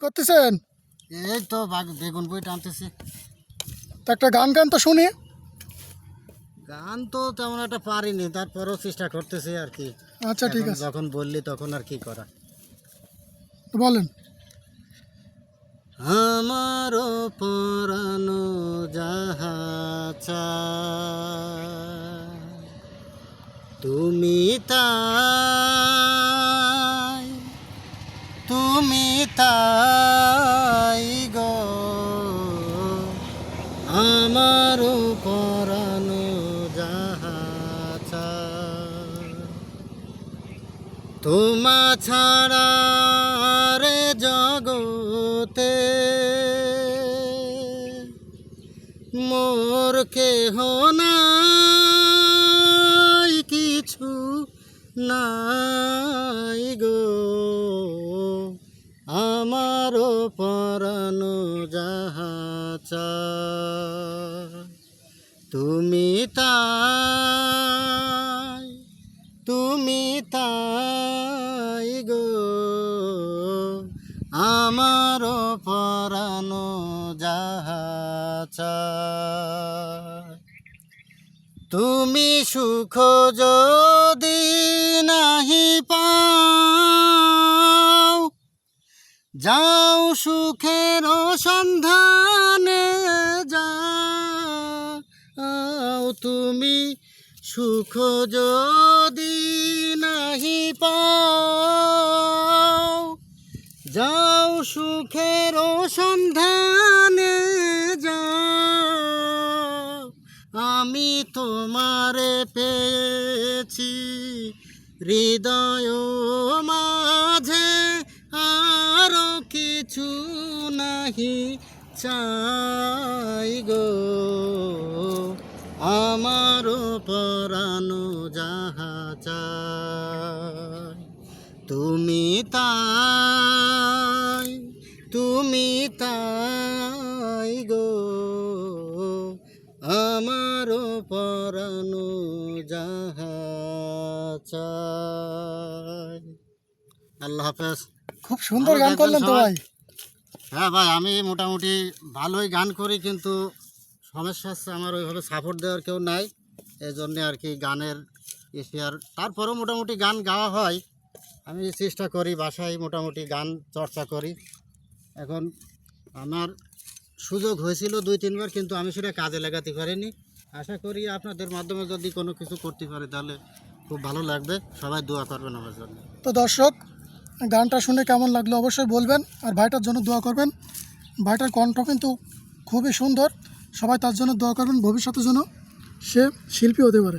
করতেছেন? এই তো বাগ- বেগুন বই টানতেছি। তো একটা গান গান তো শুনি। গান তো তেমন একটা পারিনি তারপরেও চেষ্টা করতেছি আর কি। আচ্ছা ঠিক আছে। যখন বললি তখন আর কি করা। বলেন। আমারও পরানো যাহা তুমি তাই তাই গো। আমারও পরানো যাহা তোমা ছাড়া রে জগতে মোর কেহ নাই কিছু নাই। আমারও পরানো যাহা চায়, তুমি তাই তুমি তাই গো আমার পরানো যাহা তুমি সুখ যদি নাহি পাও যাও সুখের সন্ধানে, যাও তুমি সুখ যদি নাহি পাও। যাও সুখের সন্ধানে, যাও আমি তোমারে পেয়েছি হৃদয় মাঝে। কিছু নাহি চাই গো। আমার পরানো যাহা চাই তুমি তাই তুমি তাই গো। আমার পরানো যাহা চাই। আল্লাহ হাফেজ। খুব সুন্দর গান করলেন তো ভাই। হ্যাঁ ভাই, আমি মোটামুটি ভালোই গান করি, কিন্তু সমস্যা হচ্ছে আমার ওইভাবে সাপোর্ট দেওয়ার কেউ নাই। এই জন্যে আর কি গানের ইসে আর তারপরেও মোটামুটি গান গাওয়া হয়। আমি চেষ্টা করি, বাসায় মোটামুটি গান চর্চা করি। এখন আমার সুযোগ হয়েছিল দুই, তিনবার, কিন্তু আমি সেটা কাজে লাগাতে পারিনি। আশা করি আপনাদের মাধ্যমে যদি কোনো কিছু করতে পারি, তাহলে খুব ভালো লাগবে। সবাই দোয়া করবেন আমার জন্য। তো দর্শক গানটা শুনে কেমন লাগল অবশ্যই বলবেন, আর ভাইটার জন্য দোয়া করবেন। ভাইটার কণ্ঠ কিন্তু খুবই সুন্দর, সবাই তার জন্য দোয়া করবেন, ভবিষ্যতের জন্য সে শিল্পী হতে পারে।